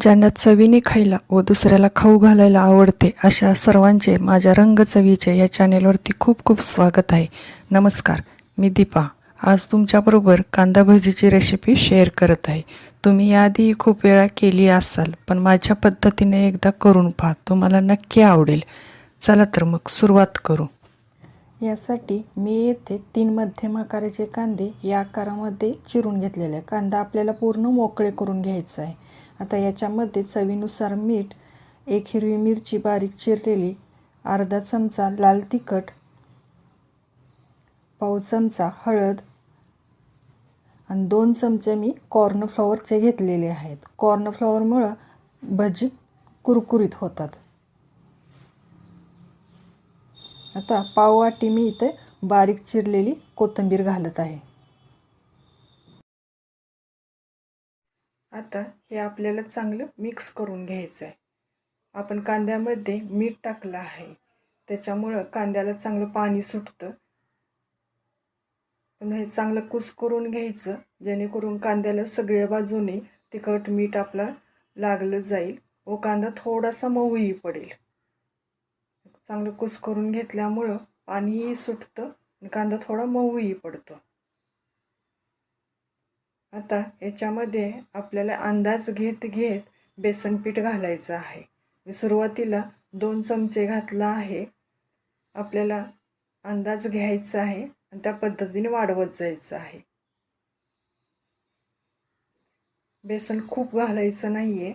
ज्यांना चवीने खायला व दुसऱ्याला खाऊ घालायला आवडते अशा सर्वांचे माझ्या रंग चवीचे या चॅनेलवरती खूप खूप स्वागत आहे. नमस्कार मी दीपा. आज तुमच्याबरोबर कांदा भजीची रेसिपी शेअर करत आहे. तुम्ही याआधी खूप वेळा केली असाल पण माझ्या पद्धतीने एकदा करून पहा तुम्हाला नक्की आवडेल. चला तर मग सुरुवात करू. यासाठी मी येथे तीन मध्यम आकाराचे कांदे या आकारामध्ये चिरून घेतलेले आहे कांदा आपल्याला पूर्ण मोकळे करून घ्यायचा आहे. आता याच्यामध्ये चवीनुसार मीठ एक हिरवी मिरची बारीक चिरलेली अर्धा चमचा लाल तिखट पाव चमचा हळद आणि दोन चमचे मी कॉर्नफ्लॉवरचे घेतलेले आहेत. कॉर्नफ्लॉवरमुळं भजी कुरकुरीत होतात. आता पाववाटी मी इथे बारीक चिरलेली कोथिंबीर घालत आहे. हे आपल्याला चांगलं मिक्स करून घ्यायचं आहे आपण कांद्यामध्ये मीठ टाकलं आहे. त्याच्यामुळं कांद्याला चांगलं पाणी सुटतं. पण हे चांगलं कुस करून घ्यायचं जेणेकरून कांद्याला सगळ्या बाजूने तिखट मीठ आपला लागलं जाईल व कांदा थोडासा मऊही पडेल. चांगलं कुस करून घेतल्यामुळं पाणीही सुटतं आणि कांदा थोडा मऊही पडतो. आता याच्यामध्ये आपल्याला अंदाज घेत घेत बेसन पीठ घालायचं आहे. मी सुरुवातीला दोन चमचे घातला आहे. आपल्याला अंदाज घ्यायचा आहे आणि त्या पद्धतीने वाढवत जायचं आहे. बेसन खूप घालायचं नाही आहे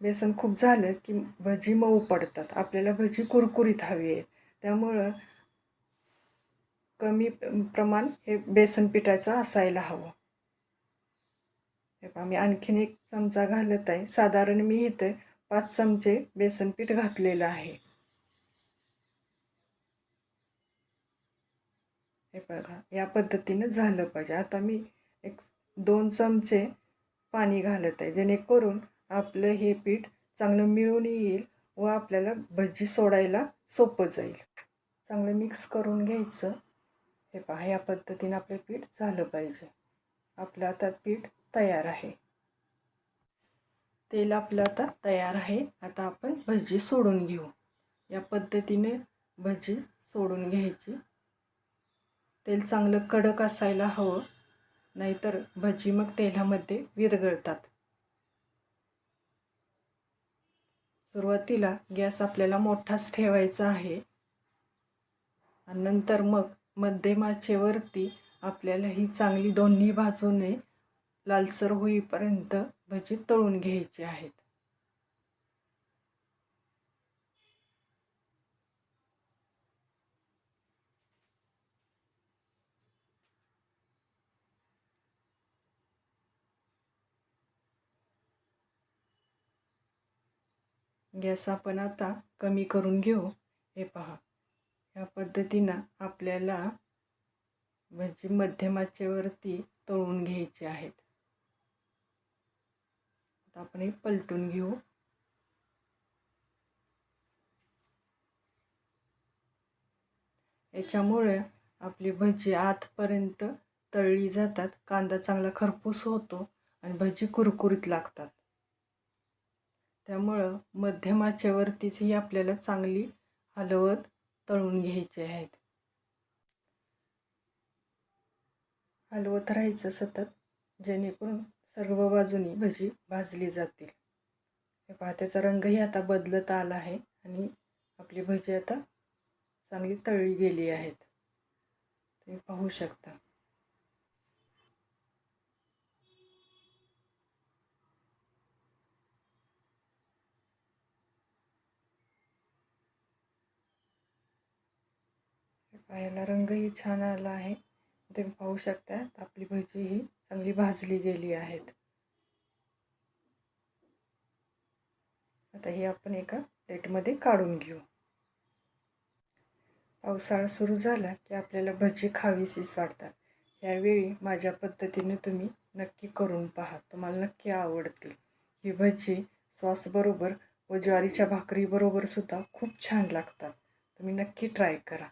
बेसन खूप झालं की भजी मऊ पडतात. आपल्याला भजी कुरकुरीत हवी आहे. त्यामुळं कमी प्रमाण हे बेसन पिठाचं असायला हवं. हे पहा मी आणखीन एक चमचा घालत आहे. साधारण मी इथे पाच चमचे बेसन पीठ घातलेलं आहे. हे बघा या पद्धतीनं झालं पाहिजे. आता मी एक दोन चमचे पाणी घालत आहे जेणेकरून आपलं हे पीठ चांगलं मिळून येईल व आपल्याला भजी सोडायला सोपं जाईल. चांगलं मिक्स करून घ्यायचं. हे पहा या पद्धतीनं आपलं पीठ झालं पाहिजे. आपलं आता पीठ तयार आहे. तेल आपलं आता तयार आहे. आता आपण भजी सोडून घेऊ. या पद्धतीने भजी सोडून घ्यायची. तेल चांगलं कडक असायला हवं. नाहीतर भजी मग तेलामध्ये विरघळतात. सुरुवातीला गॅस आपल्याला मोठाच ठेवायचा आहे. आणि नंतर मग मध्यम आचेवरती आपल्याला ही चांगली दोन्ही बाजूने लालसर होईपर्यंत भजी तळून घ्यायची आहेत. गॅस आपण आता कमी करून घेऊ. हे पहा. ह्या पद्धतीनं आपल्याला भजी मध्यमाचेवरती तळून घ्यायचे आहेत. आता आपण हे पलटून घेऊ. याच्यामुळे आपली भजी आतपर्यंत तळली जातात. कांदा चांगला खरपूस होतो आणि भजी कुरकुरीत लागतात. त्यामुळं मध्यमाच्यावरतीच ही आपल्याला चांगली हलवत तळून घ्यायचे आहेत. हलवत राहायचं सतत जेणेकरून सर्व बाजूनी भजी भाजली जातील. हे पहा त्याचा रंगही आता बदलत आला आहे आणि आपली भजी आता चांगली तळली गेली आहेत. तुम्ही पाहू शकता. पायाला रंगही छान आला आहे. तुम्ही पाहू शकता आपली भजी ही चांगली भाजली गेली आहेत. आता ही आपण एका प्लेटमध्ये काढून घेऊ. पावसाळा सुरू झाला की आपल्याला भजी खावीशीच वाटतात. यावेळी माझ्या पद्धतीने तुम्ही नक्की करून पहा. तुम्हाला नक्की आवडतील. ही भजी सॉसबरोबर व ज्वारीच्या भाकरीबरोबर सुद्धा खूप छान लागतात. तुम्ही नक्की ट्राय करा.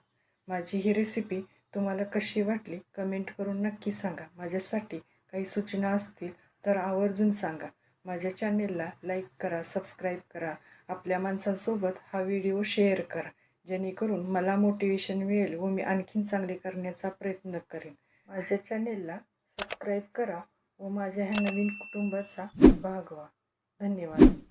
माझी ही रेसिपी तुम्हाला कशी वाटली? कमेंट करून नक्की सांगा. माझ्यासाठी काही सूचना असतील तर आवर्जून सांगा. माझ्या चॅनेलला लाईक करा सबस्क्राईब करा. आपल्या माणसांसोबत हा व्हिडिओ शेअर करा. जेणेकरून मला मोटिवेशन मिळेल व मी आणखीन चांगले करण्याचा प्रयत्न करेन. माझ्या चॅनेलला सबस्क्राईब करा व माझ्या ह्या नवीन कुटुंबाचा भाग व्हा. धन्यवाद.